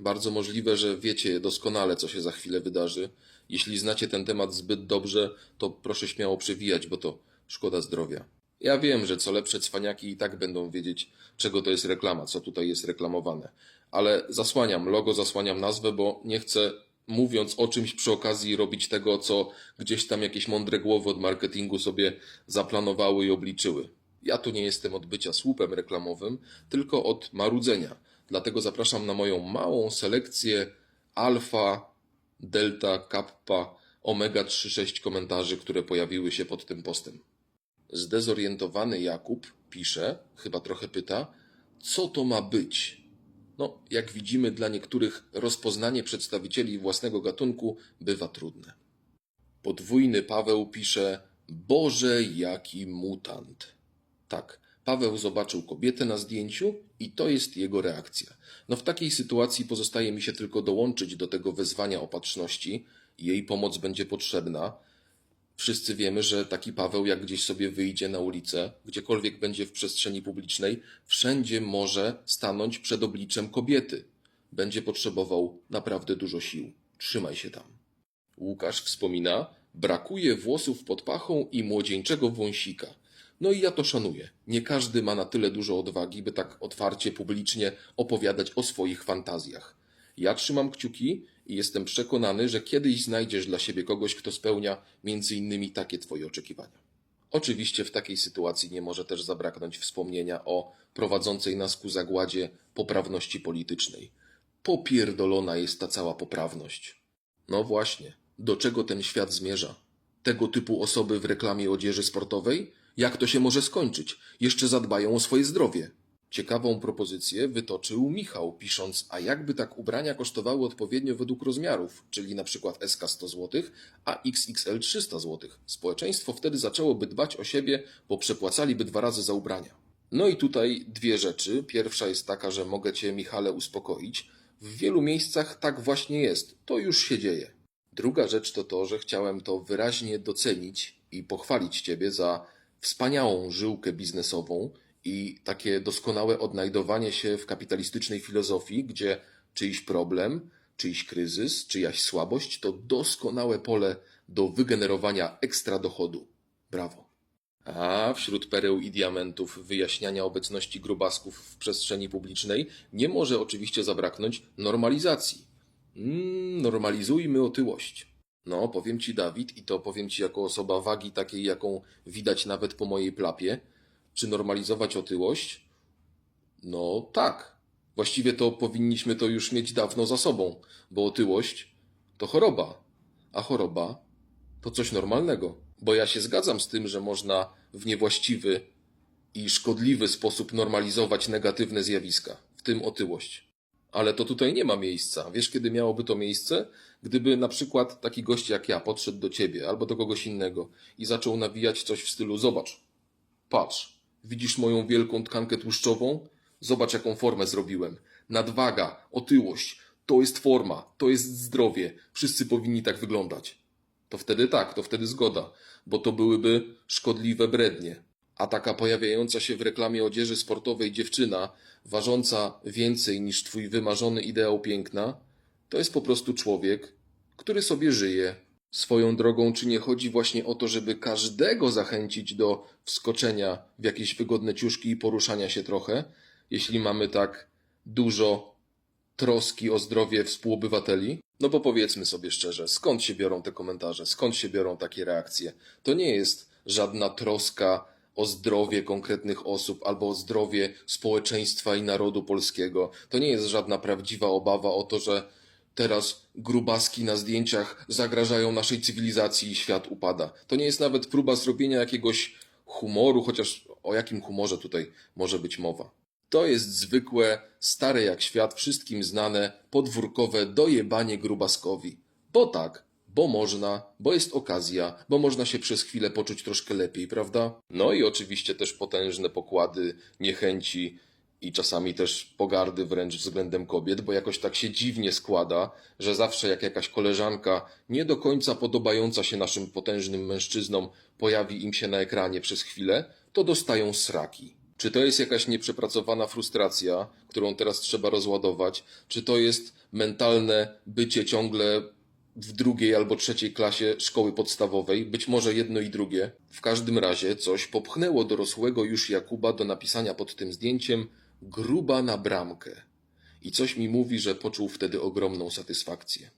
Bardzo możliwe, że wiecie doskonale, co się za chwilę wydarzy. Jeśli znacie ten temat zbyt dobrze, to proszę śmiało przewijać, bo to szkoda zdrowia. Ja wiem, że co lepsze cwaniaki i tak będą wiedzieć, czego to jest reklama, co tutaj jest reklamowane. Ale zasłaniam logo, zasłaniam nazwę, bo nie chcę, mówiąc o czymś przy okazji, robić tego, co gdzieś tam jakieś mądre głowy od marketingu sobie zaplanowały i obliczyły. Ja tu nie jestem od bycia słupem reklamowym, tylko od marudzenia. Dlatego zapraszam na moją małą selekcję alfa, delta, kappa, omega 3,6 komentarzy, które pojawiły się pod tym postem. Zdezorientowany Jakub pisze, chyba trochę pyta, co to ma być? No, jak widzimy, dla niektórych rozpoznanie przedstawicieli własnego gatunku bywa trudne. Podwójny Paweł pisze: Boże, jaki mutant. Tak, Paweł zobaczył kobietę na zdjęciu i to jest jego reakcja. No w takiej sytuacji pozostaje mi się tylko dołączyć do tego wezwania opatrzności. Jej pomoc będzie potrzebna. Wszyscy wiemy, że taki Paweł, jak gdzieś sobie wyjdzie na ulicę, gdziekolwiek będzie w przestrzeni publicznej, wszędzie może stanąć przed obliczem kobiety. Będzie potrzebował naprawdę dużo sił. Trzymaj się tam. Łukasz wspomina, brakuje włosów pod pachą i młodzieńczego wąsika. No i ja to szanuję. Nie każdy ma na tyle dużo odwagi, by tak otwarcie, publicznie opowiadać o swoich fantazjach. Ja trzymam kciuki i jestem przekonany, że kiedyś znajdziesz dla siebie kogoś, kto spełnia między innymi takie twoje oczekiwania. Oczywiście w takiej sytuacji nie może też zabraknąć wspomnienia o prowadzącej nas ku zagładzie poprawności politycznej. Popierdolona jest ta cała poprawność. No właśnie, do czego ten świat zmierza? Tego typu osoby w reklamie odzieży sportowej? Jak to się może skończyć? Jeszcze zadbają o swoje zdrowie. Ciekawą propozycję wytoczył Michał, pisząc, a jakby tak ubrania kosztowały odpowiednio według rozmiarów, czyli na przykład SK 100 zł, a XXL 300 zł. Społeczeństwo wtedy zaczęłoby dbać o siebie, bo przepłacaliby dwa razy za ubrania. No i tutaj dwie rzeczy. Pierwsza jest taka, że mogę Cię, Michale, uspokoić. W wielu miejscach tak właśnie jest. To już się dzieje. Druga rzecz to to, że chciałem to wyraźnie docenić i pochwalić Ciebie za wspaniałą żyłkę biznesową i takie doskonałe odnajdowanie się w kapitalistycznej filozofii, gdzie czyjś problem, czyjś kryzys, czyjaś słabość to doskonałe pole do wygenerowania ekstra dochodu. Brawo. A wśród pereł i diamentów wyjaśniania obecności grubasków w przestrzeni publicznej nie może oczywiście zabraknąć normalizacji. Mm, normalizujmy otyłość. No, powiem ci, Dawid, i to powiem ci jako osoba wagi takiej, jaką widać nawet po mojej plapie, czy normalizować otyłość? No tak. Właściwie to powinniśmy to już mieć dawno za sobą, bo otyłość to choroba, a choroba to coś normalnego. Bo ja się zgadzam z tym, że można w niewłaściwy i szkodliwy sposób normalizować negatywne zjawiska, w tym otyłość. Ale to tutaj nie ma miejsca. Wiesz, kiedy miałoby to miejsce? Gdyby na przykład taki gość jak ja podszedł do ciebie albo do kogoś innego i zaczął nawijać coś w stylu: Zobacz, patrz, widzisz moją wielką tkankę tłuszczową? Zobacz, jaką formę zrobiłem. Nadwaga, otyłość, to jest forma, to jest zdrowie. Wszyscy powinni tak wyglądać. To wtedy tak, to wtedy zgoda, bo to byłyby szkodliwe brednie. A taka pojawiająca się w reklamie odzieży sportowej dziewczyna, ważąca więcej niż twój wymarzony ideał piękna, to jest po prostu człowiek, który sobie żyje. Swoją drogą, czy nie chodzi właśnie o to, żeby każdego zachęcić do wskoczenia w jakieś wygodne ciuszki i poruszania się trochę, jeśli mamy tak dużo troski o zdrowie współobywateli? No bo powiedzmy sobie szczerze, skąd się biorą te komentarze, skąd się biorą takie reakcje? To nie jest żadna troska o zdrowie konkretnych osób albo o zdrowie społeczeństwa i narodu polskiego. To nie jest żadna prawdziwa obawa o to, że teraz grubaski na zdjęciach zagrażają naszej cywilizacji i świat upada. To nie jest nawet próba zrobienia jakiegoś humoru, chociaż o jakim humorze tutaj może być mowa. To jest zwykłe, stare jak świat, wszystkim znane, podwórkowe dojebanie grubaskowi. Bo tak, bo można, bo jest okazja, bo można się przez chwilę poczuć troszkę lepiej, prawda? No i oczywiście też potężne pokłady niechęci i czasami też pogardy wręcz względem kobiet, bo jakoś tak się dziwnie składa, że zawsze jak jakaś koleżanka nie do końca podobająca się naszym potężnym mężczyznom pojawi im się na ekranie przez chwilę, to dostają sraki. Czy to jest jakaś nieprzepracowana frustracja, którą teraz trzeba rozładować? Czy to jest mentalne bycie ciągle w drugiej albo trzeciej klasie szkoły podstawowej? Być może jedno i drugie. W każdym razie coś popchnęło dorosłego już Jakuba do napisania pod tym zdjęciem gruba na bramkę. I coś mi mówi, że poczuł wtedy ogromną satysfakcję.